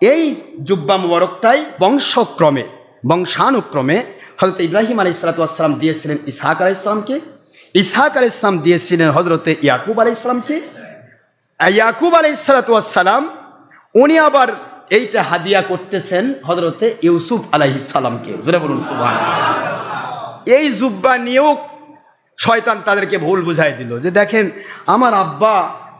এই জুব্বা মুবারকটাই বংশক্রমে, বংশানুক্রমে হজরত ইব্রাহিম আলী সালাতাম দিয়েছিলেন, ইসাহাক আলাই ইসলামকে ইসহাক আলাই ইসলাম দিয়েছিলেন হজরতে ইয়াকুব আলাই ইসলামকে ইয়াকুব আলাই সালাতাম উনি আবার এইটা হাদিয়া করতেছেন হজরতে ইউসুফ আলাইহিস সালামকে জোরে বলুন এই জুব্বা নিয়েও শয়তান তাদেরকে ভুল বুঝাই দিল, যে দেখেন, আমার আব্বা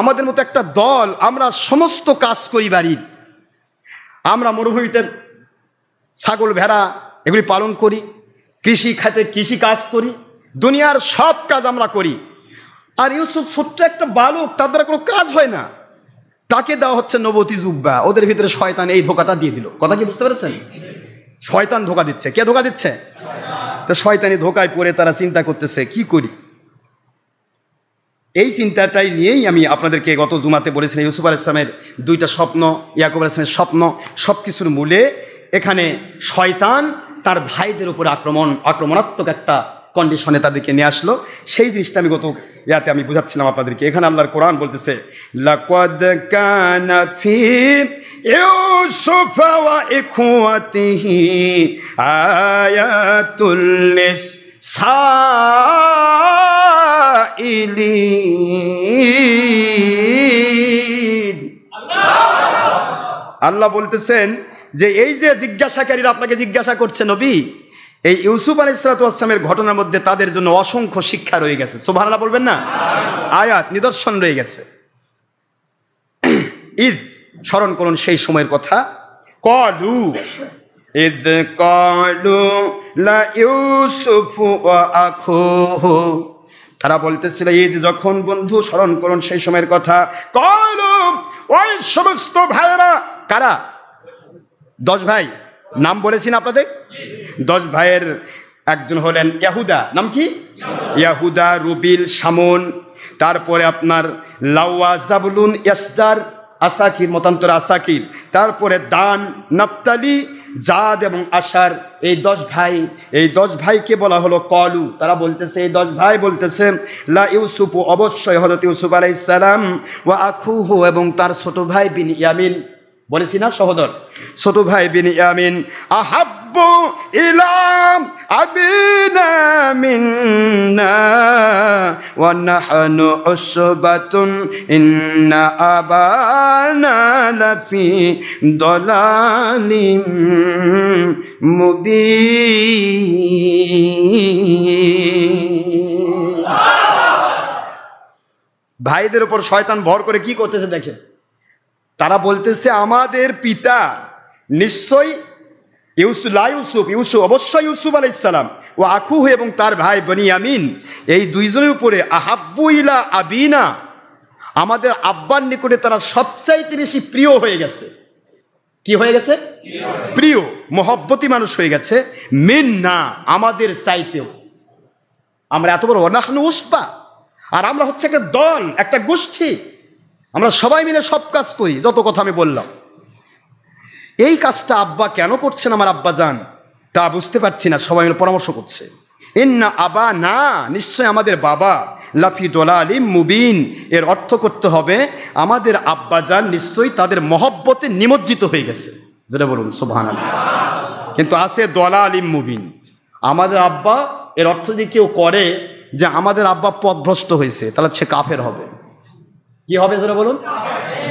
আমাদের মতো একটা দল, আমরা সমস্ত কাজ করি বাড়ির। আমরা মরুভূমিতে ছাগল ভেড়া এগুলি পালন করি কৃষি খাতে কৃষি কাজ করি দুনিয়ার সব কাজ আমরা করি। আর ইউসুফ ছোট্ট একটা বালক তার দ্বারা কোনো কাজ হয় না। তাকে দেওয়া হচ্ছে নবতী জুব্বা। ওদের ভিতরে শয়তান এই ধোকাটা দিয়ে দিল। কথা কি বুঝতে পেরেছেন? শয়তান ধোকা দিচ্ছে। কে ধোকা দিচ্ছে? তো শয়তানি ধোকায় পড়ে তারা চিন্তা করতেছে কি করি? এই চিন্তাটাই নিয়েই আমি আপনাদেরকে গত জুমাতে বলেছিলাম ইউসুফ আল ইসলামের দুইটা স্বপ্ন, ইয়াকুব আল ইসলামের স্বপ্ন সব কিছুর মূলে এখানে শয়তান তার ভাইদের উপর আক্রমণ, আক্রমণাত্মক একটা কন্ডিশনে তাদেরকে নিয়ে আসলো। সেই জিনিসটা আমি গত ইয়াতে আমি বুঝাচ্ছিলাম আপনাদেরকে। এখানে আল্লাহর কোরআন বলতেছে আয়াতুল আল্লাহ বলতেছেন যে এই যে জিজ্ঞাসাকারীরা আপনাকে জিজ্ঞাসা করছে, নবী, এই ইউসুফ আলী ইসলাতামের ঘটনার মধ্যে তাদের জন্য অসংখ্য শিক্ষা রয়ে গেছে। সোভানাল্লাহ বলবেন না? আয়াত, নিদর্শন রয়ে গেছে। ঈদ স্মরণ করুন সেই সময়ের কথা। কলু লা ইউসুফ ওয়া আখুহু। তারা বলতেছিল ঈদ যখন বন্ধু স্মরণ করুন সেই সময়ের কথা। ওই সমস্ত ভাইরা কারা? দশ ভাই। নাম বলেছি না আপনাদের? দশ ভাইয়ের একজন হলেন ইয়াহুদা। নাম কি? ইয়াহুদা, রুবিল, সামন। তারপরে আপনার লাওয়া, জাবলুন, ইয়াসজার, আসাকির, মতান্তর আসাকির। তারপরে দান নাপ্তালি জাদ এবং আশার এই দশ ভাই, এই দশ ভাইকে বলা হলো কলু। তারা বলতেছে, এই দশ ভাই বলতেছে, লা ইউসুফ, অবশ্যই হজরত ইউসুফ আলাই সালাম ওয়া আখুহু এবং তার ছোট ভাই বিন ইয়ামিন। বলেছি না, সহদর? ছোট ভাই বিন ইয়ামিন, আহাব্বু ইলাম আবিনা মিন্না ওয়া নাহনু উসবাতুন ইন্না আবানা লাফি দলালিম মুবিন ভাইদের উপর শয়তান ভর করে কি করতেছে দেখে? তারা বলতেছে, আমাদের পিতা নিশ্চয় ইউসুফ, লা ইউসুফ ইউসুফ অবশ্যই ইউসুফ আলাইসালাম ও আখুহ এবং তার ভাই বনিয়ামিন এই দুইজনের উপরে আহাব্বু ইলা আবিনা, আমাদের আব্বার নিকটে তারা সবচাইতে বেশি প্রিয় হয়ে গেছে। কি হয়ে গেছে? প্রিয়, মহব্বতী মানুষ হয়ে গেছে। মিন না আমাদের চাইতেও। আমরা এত বড় অনাহনু উসপা আর আমরা হচ্ছে একটা দল, একটা গোষ্ঠী। আমরা সবাই মিলে সব কাজ করি, যত কথা আমি বললাম। এই কাজটা আব্বা কেন করছেন আমার আব্বা যান তা বুঝতে পারছি না, সবাই মিলে পরামর্শ করছে। ইন্না আবা না, নিশ্চয় আমাদের বাবা। লাফি দোলা আলিম মুবিন, এর অর্থ করতে হবে, আমাদের আব্বা যান নিশ্চয়ই তাদের মহব্বতে নিমজ্জিত হয়ে গেছে। যেটা বলুন সুবহান কিন্তু আছে দলা আলিম মুবিন। আমাদের আব্বা, এর অর্থ যদি কেউ করে যে আমাদের আব্বা পথভ্রষ্ট হয়েছে, তাহলে সে কাফের হবে। কি হবে যেটা বলুন?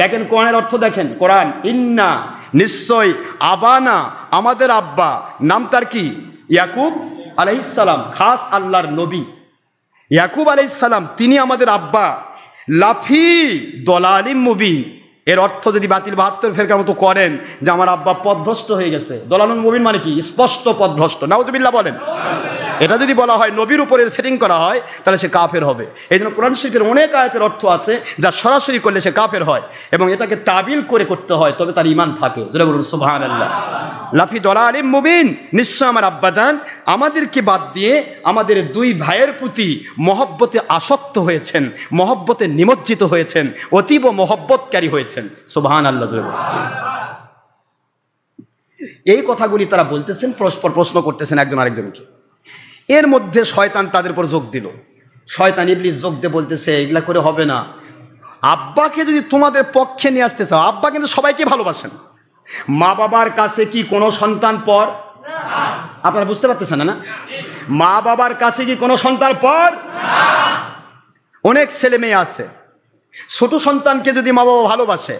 দেখেন কোরআনের অর্থ দেখেন, কোরআন, ইন্না নিশ্চয় আবানা আমাদের আব্বা। নাম তার কি? ইয়াকুব আলাইসালাম খাস আল্লাহর নবী। ইয়াকুব আলাইসালাম তিনি আমাদের আব্বা। লাফি দলালিম মুবিন। এর অর্থ যদি বাতিল বাহাত্তর ফেরকার মতো করেন যে আমার আব্বা পদভ্রষ্ট হয়ে গেছে। দলালুম মুবিন মানে কি? স্পষ্ট পথভ্রষ্ট নাউজুবিল্লাহ বলেন। এটা যদি বলা হয় নবীর উপরে সেটিং করা হয়, তাহলে সে কাফের হবে। এই জন্য কোরআন শরীফের অনেক আয়াতের অর্থ আছে যা সরাসরি করলে সে কাফের হয় এবং এটাকে তাবিল করে করতে হয়, তবে তার ইমান থাকে। লাফি দলা মুবিন, নিশ্চয় আমার আব্বাজান আমাদেরকে বাদ দিয়ে আমাদের দুই ভাইয়ের প্রতি মহব্বতে আসক্ত হয়েছেন, মহব্বতে নিমজ্জিত হয়েছেন, অতীব মহব্বতকারী হয়েছেন। সুবহান আল্লাহ এই কথাগুলি তারা বলতেছেন, পরস্পর প্রশ্ন করতেছেন একজন আরেকজনকে। এর মধ্যে শয়তান তাদের উপর যোগ দিল। শয়তান ইবলিস যোগ দিয়ে বলতেছে এগুলা করে হবে না। আব্বাকে যদি তোমাদের পক্ষে নিয়ে আসতে চাও আব্বা কিন্তু সবাইকে ভালোবাসেন। মা বাবার কাছে কি কোনো সন্তান পর? আপনারা বুঝতে পারতেছেন না না? মা বাবার কাছে কি কোনো সন্তান পর? অনেক ছেলে মেয়ে আছে। ছোট সন্তানকে যদি মা বাবা ভালোবাসে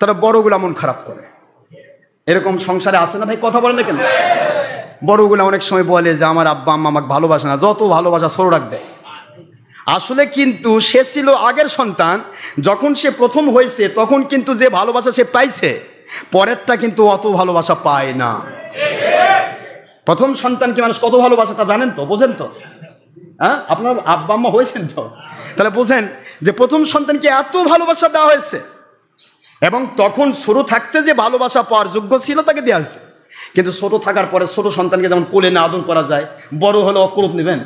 তারা বড়গুলা মন খারাপ করে। এরকম সংসারে আছে না ভাই? কথা বলেন না কেন? বড়গুলা অনেক সময় বলে যে, আমার আব্বা, আম্মা আমাকে ভালোবাসে না। যত ভালোবাসা ছোট রাখবে আসলে কিন্তু সে ছিল আগের সন্তান, যখন সে প্রথম হয়েছে, তখন কিন্তু যে ভালোবাসা সে পাইছে, পরেরটা কিন্তু অত ভালোবাসা পায় না। প্রথম সন্তানকে মানুষ কত ভালোবাসা তা জানেন তো? বোঝেন তো? হ্যাঁ? আপনার আব্বা, আম্মা হয়েছেন তো? তাহলে বোঝেন যে, প্রথম সন্তানকে এত ভালোবাসা দেওয়া হয়েছে, এবং তখন শুরু থাকতে যে ভালোবাসা পাওয়ার যোগ্য ছিল তাকে দেওয়া হয়েছে। কিন্তু ছোট থাকার পরে ছোট সন্তানকে যেমন কোলে না আদর করা যায়, বড় হলে অক্রোপ নেবেন?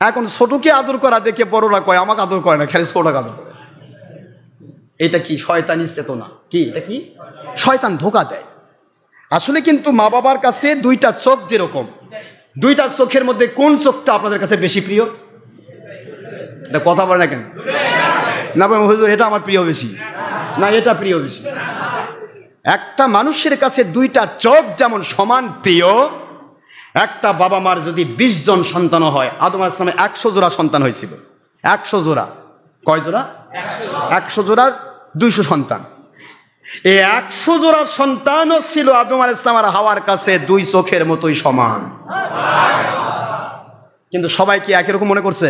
এখন ছোটকে আদর করা দেখে বড়রা কয়, আমাকে আদর করে না, খালি ছোটকে আদর করে। এটা কি শয়তানি চেতনা? কি, এটা কি? শয়তান ধোকা দেয়। আসলে কিন্তু মা বাবার কাছে দুইটা চোখ যেরকম, দুইটা চোখের মধ্যে কোন চোখটা আপনাদের কাছে বেশি প্রিয়? এটা কথা বলে না কেন? না এটা আমার প্রিয় বেশি। না, এটা প্রিয় বেশি। একটা মানুষের কাছে দুইটা চোখ যেমন সমান প্রিয়, একটা বাবা মার যদি বিশ জন সন্তান হয়, আদম আসলামে একশো জোড়া সন্তান হয়েছিল। একশো জোড়া। কয় জোড়া? একশো জোড়ার দুইশো সন্তান। এই একশো জোড়া সন্তানও ছিল আদম আল ইসলাম আর হাওয়ার কাছে দুই চোখের মতোই সমান। কিন্তু সবাই কি একই রকম মনে করছে?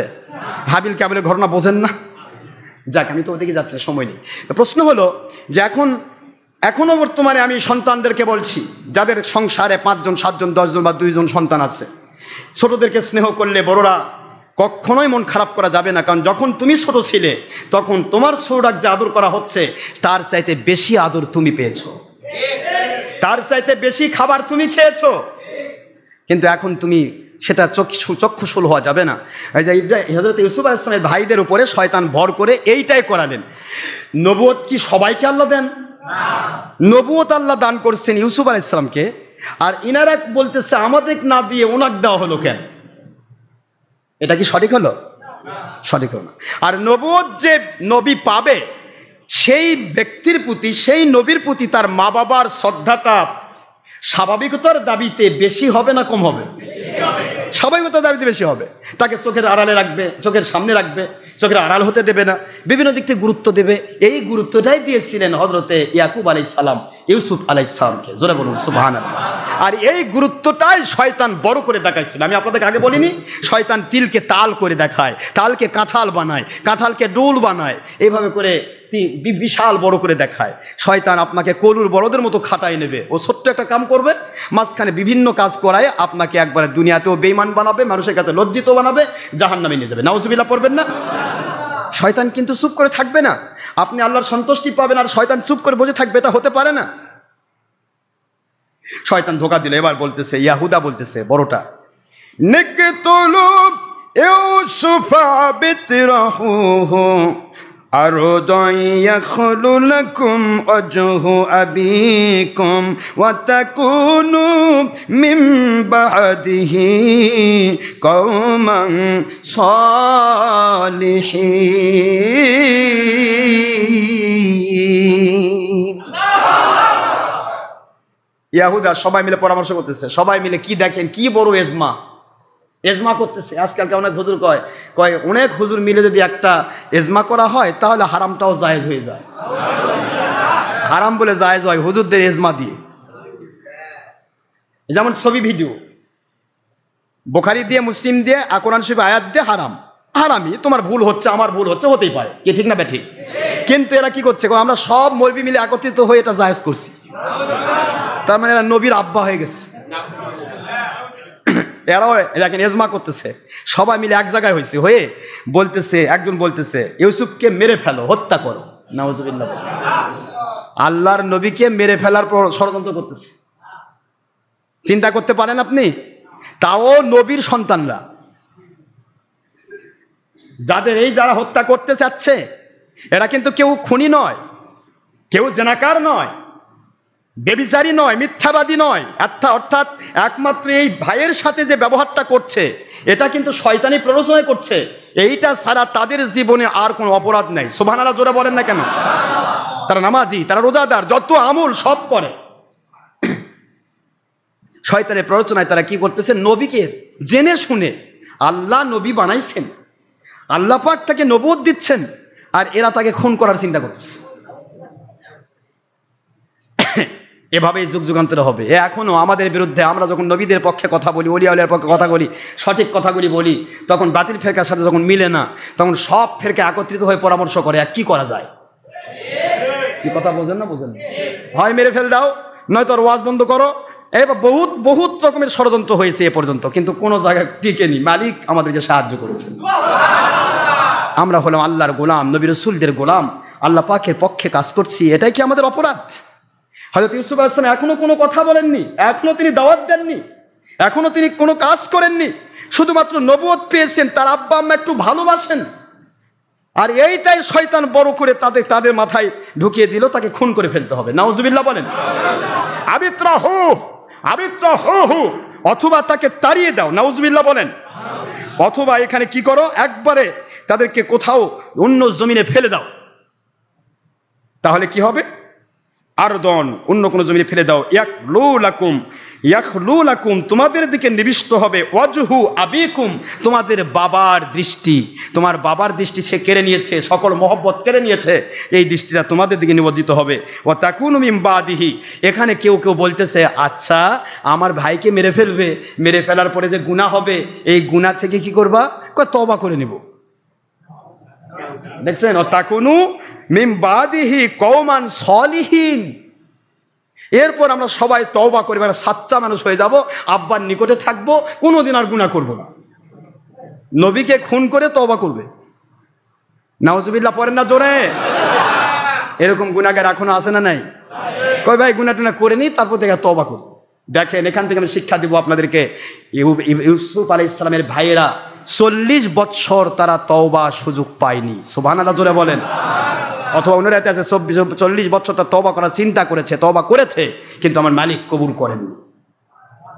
হাবিল কাবিলের ঘটনা বোঝেন না? যাক, আমি তো ওদিকে যাচ্ছি সময় নেই। প্রশ্ন হলো যে এখন এখনও বর্তমানে আমি সন্তানদেরকে বলছি, যাদের সংসারে পাঁচজন, সাতজন, দশজন বা দুইজন সন্তান আছে, ছোটদেরকে স্নেহ করলে বড়রা কখনোই মন খারাপ করা যাবে না, কারণ যখন তুমি ছোট ছিলে, তখন তোমার ছোটরাক যে আদর করা হচ্ছে, তার চাইতে বেশি আদর তুমি পেয়েছ। তার চাইতে বেশি খাবার তুমি খেয়েছো। কিন্তু এখন তুমি সেটা চক্ষু চক্ষুশুল হওয়া যাবে না। এই যে হজরত ইউসুফ আল ইসলামের ভাইদের উপরে শয়তান ভর করে এইটাই করালেন। নবুয়ত কি সবাইকে আল্লাহ দেন? নবুয়ত আল্লাহ দান করছেন ইউসুফ আল ইসলামকে আর ইনারা বলতেছে, আমাদের না দিয়ে ওনাক দেওয়া হলো কেন? এটা কি সঠিক হলো? সঠিক হলো আর নবুয়ত যে নবী পাবে, সেই ব্যক্তির প্রতি, সেই নবীর প্রতি তার মা বাবার শ্রদ্ধাটা স্বাভাবিকতার দাবিতে বেশি হবে না কম হবে? স্বাভাবিকতার দাবিতে বেশি হবে। তাকে চোখের আড়ালে রাখবে, চোখের সামনে রাখবে চোখের আড়াল হতে দেবে না, বিভিন্ন দিক থেকে গুরুত্ব দেবে। এই গুরুত্বটাই দিয়েছিলেন হজরতে ইয়াকুব আলাই সালাম, ইউসুফ আলাই সালামকে। জোরে বলুন সুবাহান আর এই গুরুত্বটাই শয়তান বড় করে দেখাইছিল। আমি আপনাদেরকে আগে বলিনি, শয়তান তিলকে তাল করে দেখায়, তালকে কাঁঠাল বানায়, কাঁঠালকে ডোল বানায় এইভাবে করে বিশাল বড় করে দেখায়। শয়তান আপনাকে কলুর বড়দের মতো খাটাই নেবে। ও ছোট্ট একটা কাম করবে, মাঝখানে বিভিন্ন কাজ করায় আপনাকে একবারে দুনিয়াতেও বেইমান বানাবে, মানুষের কাছে লজ্জিত বানাবে জাহান নামে নিয়ে যাবে। নাউজুবিল্লাহ পড়বেন না? শয়তান কিন্তু চুপ করে থাকবে না। আপনি আল্লাহর সন্তুষ্টি পাবেন আর শয়তান চুপ করে বসে থাকবে, এটা হতে পারে না। শয়তান ধোকা দিল এবার বলতেছে ইয়াহুদা বলতেছে বড়টা নিকতুলু ইউসুফা বিতরাহুহু أرضا يخل لكم وجه أبيكم وتكونوا من بعده قوما صالحين ইয়াহুদা সবাই মিলে পরামর্শ করতেছে, সবাই মিলে কি দেখেন, কি বড় এজমা। এজমা করতেছে, আজকালকে অনেক হুজুর কয় কয়, অনেক হুজুর মিলে যদি একটা এজমা করা হয়, তাহলে হারামটাও জায়েজ হয়ে যায়। হারাম বলে জায়েজ হয় হুজুরদের এজমা দিয়ে। যেমন ছবি ভিডিও, বোখারি দিয়ে, মুসলিম দিয়ে আকরান শরীফ আয়াত দিয়ে হারাম। হারামি তোমার ভুল হচ্ছে, আমার ভুল হচ্ছে, হতেই পারে। কি ঠিক না বে ঠিক? কিন্তু এরা কি করছে আমরা সব মরবি মিলে একত্রিত হয়ে এটা জায়েজ করছি। তার মানে এরা নবীর আব্বা হয়ে গেছে। এরাও দেখেন এজমা করতেছে। সবাই মিলে এক জায়গায় হয়েছে, হয়ে বলতেছে, একজন বলতেছে, ইউসুফকে মেরে ফেলো, হত্যা করো। নাউজুবিল্লাহ। আল্লাহর নবীকে মেরে ফেলার পর ষড়যন্ত্র করতেছে। চিন্তা করতে পারেন আপনি? তাও নবীর সন্তানরা। যাদের এই যারা হত্যা করতে চাচ্ছে, এরা কিন্তু কেউ খুনি নয়, কেউ জেনাকার নয়। বেবিচারী নয়, মিথ্যাবাদী নয়। অর্থাৎ একমাত্র এই ভাইয়ের সাথে যে ব্যবহারটা করছে, এটা কিন্তু শয়তানি প্ররোচনায় করছে। এইটা ছাড়া তাদের জীবনে আর কোনো অপরাধ নেই। সোভানালা জোরে বলেন না কেন? তারা নামাজি, তারা রোজাদার, যত আমল সব করে। শয়তানের প্ররোচনায় তারা কি করতেছে? নবীকে জেনে শুনে আল্লাহ নবী বানাইছেন। আল্লাহ পাক তাকে নবদ দিচ্ছেন, আর এরা তাকে খুন করার চিন্তা করতেছে। এভাবেই যুগ যুগান্তরে হবে। এ এখনও আমাদের বিরুদ্ধে আমরা যখন নবীদের পক্ষে কথা বলি অলিয়াউলের পক্ষে কথা বলি, সঠিক কথাগুলি বলি, তখন বাতিল ফেরকার সাথে যখন মিলে না, তখন সব ফেরকে একত্রিত হয়ে পরামর্শ করে, আর কি করা যায়? কি কথা বোঝেন না বোঝেন? হয় মেরে ফেল দাও, নয়তো আর ওয়াজ বন্ধ করো। এবার বহুত বহুত রকমের ষড়যন্ত্র হয়েছে এ পর্যন্ত, কিন্তু কোনো জায়গায় টিকেনি মালিক আমাদেরকে সাহায্য করেছেন আমরা হলাম আল্লাহর গোলাম, নবী রসুলদের গোলাম। আল্লাহ পাকের পক্ষে কাজ করছি, এটাই কি আমাদের অপরাধ? হয়তো ইউসুফ আসলাম এখনও কোনো কথা বলেননি, এখনও তিনি দাওয়াত দেননি, এখনও তিনি কোনো কাজ করেননি, শুধুমাত্র নবুয়ত পেয়েছেন, তার আব্বা আম্মা একটু ভালোবাসেন। আর এইটাই শয়তান বড় করে তাদের তাদের মাথায় ঢুকিয়ে দিল, তাকে খুন করে ফেলতে হবে। নাউজুবিল্লাহ বলেন আবিত্রা হো আবিত্রা হো হো অথবা তাকে তাড়িয়ে দাও। নাউজুবিল্লাহ বলেন, অথবা এখানে কি করো? একবারে তাদেরকে কোথাও অন্য জমিনে ফেলে দাও। তাহলে কি হবে? আরদন, অন্য কোনো জমিনে ফেলে দাও। ইয়াক লু লাকুম ইয়াক লু লাকুম, তোমাদের দিকে নিবিষ্ট হবে। ওয়াজহু আবিকুম, তোমাদের বাবার দৃষ্টি। তোমার বাবার দৃষ্টি সে কেড়ে নিয়েছে, সকল মহব্বত কেড়ে নিয়েছে। এই দৃষ্টিটা তোমাদের দিকে নিবদ্ধিত হবে। ও তাকুন বাদিহি, এখানে কেউ কেউ বলতেছে আচ্ছা আমার ভাইকে মেরে ফেলবে, মেরে ফেলার পরে যে গুণা হবে, এই গুণা থেকে কি করবা? তবা করে নিব। দেখছেন? ও তাকুনু মিম বাদিহি কৌমান সলিহীন। এরপর আমরা সবাই তওবা করে মানে সাচ্চা মানুষ হয়ে যাব, আব্বার নিকটে থাকব, কোনোদিন আর গুণা করব না। নবীকে খুন করে তওবা করবে। নাওজবিল্লাহ পড়েন না জোরে। এরকম গুণাগার এখনও আছে না নাই? কই ভাই গুণা টুনা করে নি তারপর থেকে তবা করি দেখেন, এখান থেকে আমি শিক্ষা দিব আপনাদেরকে। ইউ- ইউ- ইউসুফ আলাই ইসলামের ভাইয়েরা চল্লিশ বৎসর তারা তওবা সুযোগ পায়নি। সোভান আল্লাহ জোরে বলেন। অথবা অনুরাতে আছে চব্বিশ, চল্লিশ বছর তার তবা করার চিন্তা করেছে তবা করেছে, কিন্তু আমার মালিক কবুল করেননি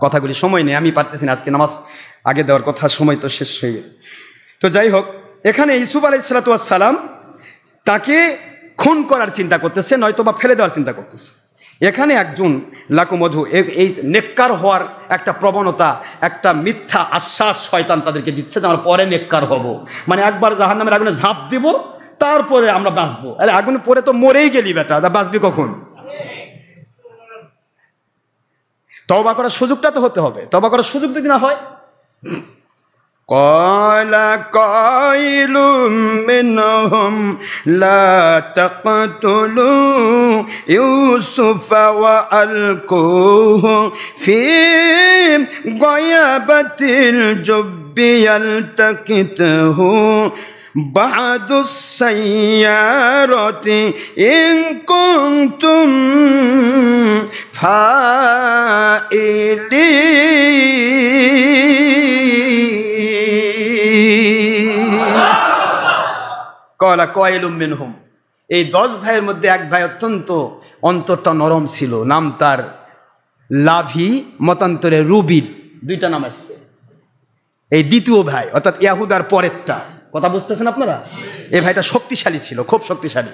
কথাগুলি সময় নেই, আমি পারতেছি না, আজকে নামাজ আগে দেওয়ার কথা, সময় তো শেষ হয়ে গেল। তো যাই হোক, এখানে ইসুফ আলাই সালাম তাকে খুন করার চিন্তা করতেছে নয়তো বা ফেলে দেওয়ার চিন্তা করতেছে। এখানে একজন লাকুমধু, এ- এই নেককার হওয়ার একটা প্রবণতা, একটা মিথ্যা আশ্বাস শয়তান তাদেরকে দিচ্ছে যে আমরা পরে নেককার হব। মানে একবার জাহান নামের আগুনে ঝাঁপ দিব তারপরে আমরা বাঁচবো আরে আগুনে পরে তো মরেই গেলি বেটা তা বাঁচবি কখন তবা করার সুযোগটা তো হতে হবে তবা করার সুযোগ যদি না হয় قال قائل منهم لا تقتلوا يوسف وألقوه في غيابة الجب يلتقطه بعد السيارة إن كنتم فاعلين কলা কয়েলুম মিনহুম এই দশ ভাইয়ের মধ্যে এক ভাই অত্যন্ত অন্তরটা নরম ছিল নাম তার লাভি মতান্তরে রুবির দুইটা নাম আসছে এই দ্বিতীয় ভাই অর্থাৎ ইয়াহুদার পরেরটা কথা বুঝতেছেন আপনারা? এই ভাইটা শক্তিশালী ছিল, খুব শক্তিশালী।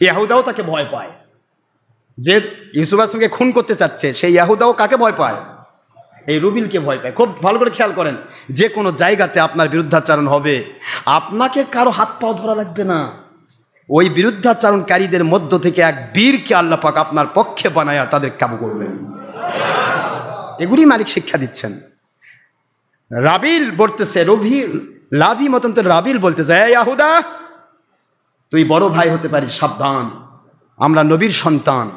ইয়াহুদাও তাকে ভয় পায়। যে ইউসুফ আসলামকে খুন করতে চাচ্ছে, সেই ইয়াহুদাও কাকে ভয় পায়? এই রুবিলকে ভয় পায়। খুব ভালো করে খেয়াল করেন, যে কোনো জায়গাতে আপনার বিরুদ্ধাচারণ হবে। আপনাকে কারও হাত পাও ধরা লাগবে না। ওই বিরুদ্ধাচারণকারীদের মধ্য থেকে এক বীরকে আল্লাহ পাক আপনার পক্ষে বানায়া তাদের কাবু করবেন। এগুলি মালিক শিক্ষা দিচ্ছেন। রাবিল বলতেছে, রবি লাভি মতন তো রাবিল বলতে এই আহুদা তুই বড় ভাই হতে পারিস, সাবধান। আমরা নবীর সন্তান।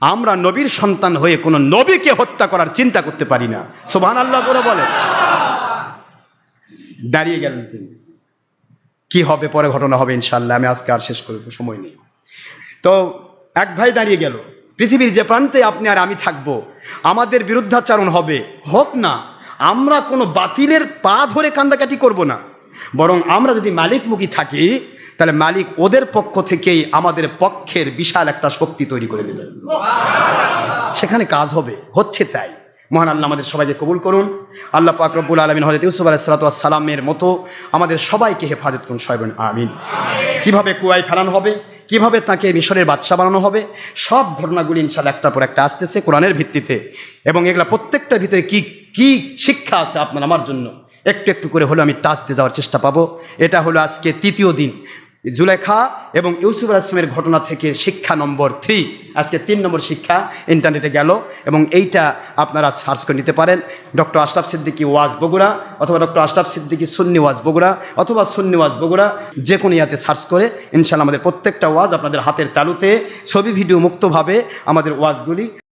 আমরা নবীর সন্তান হয়ে কোনো নবীকে হত্যা করার চিন্তা করতে পারি না। সোভান আল্লাহ করে বলে। দাঁড়িয়ে গেলেন তিনি। কি হবে, পরে ঘটনা হবে ইনশাল্লাহ আমি আজকে আর শেষ করব, সময় নেই। তো এক ভাই দাঁড়িয়ে গেল, পৃথিবীর যে প্রান্তে আপনি আর আমি থাকব, আমাদের বিরুদ্ধাচারণ হবে, হোক না। আমরা কোনো বাতিলের পা ধরে কান্দাকাটি করব না। বরং আমরা যদি মালিকমুখী থাকি, তাহলে মালিক ওদের পক্ষ থেকেই আমাদের পক্ষের বিশাল একটা শক্তি তৈরি করে দেবেন সেখানে কাজ হবে, হচ্ছে তাই। মহান আল্লাহ আমাদের সবাইকে কবুল করুন। আল্লাহ পাক রব্বুল আলমিন হজরত ইউসুফ আলাহ সালামের মতো আমাদের সবাইকে হেফাজত করুন। বলুন, আমিন। কীভাবে কুয়ায় ফেলানো হবে? কীভাবে তাকে মিশরের বাদশা বানানো হবে? সব ঘটনাগুলি ইনশাল্লাহ একটার পর একটা আসতেছে কোরআনের ভিত্তিতে। এবং এগুলা প্রত্যেকটার ভিতরে কি কি শিক্ষা আছে আপনার আমার জন্য? একটু একটু করে হলো আমি টাচ দিয়ে যাওয়ার চেষ্টা পাবো। এটা হলো আজকে তৃতীয় দিন। জুলেখা এবং ইউসুফ আসলামের ঘটনা থেকে শিক্ষা নম্বর থ্রি আজকে তিন নম্বর শিক্ষা ইন্টারনেটে গেল এবং এইটা আপনারা সার্চ করে নিতে পারেন। ডক্টর আশরাফ সিদ্দিকী ওয়াজ বগুড়া অথবা ডক্টর আশরাফ সিদ্দিকী সুন্নি ওয়াজ বগুড়া অথবা সুন্নি ওয়াজ বগুড়া যে কোনো ইয়াতে সার্চ করে ইনশাল্লাহ আমাদের প্রত্যেকটা ওয়াজ আপনাদের হাতের তালুতে ছবি ভিডিও মুক্তভাবে আমাদের ওয়াজগুলি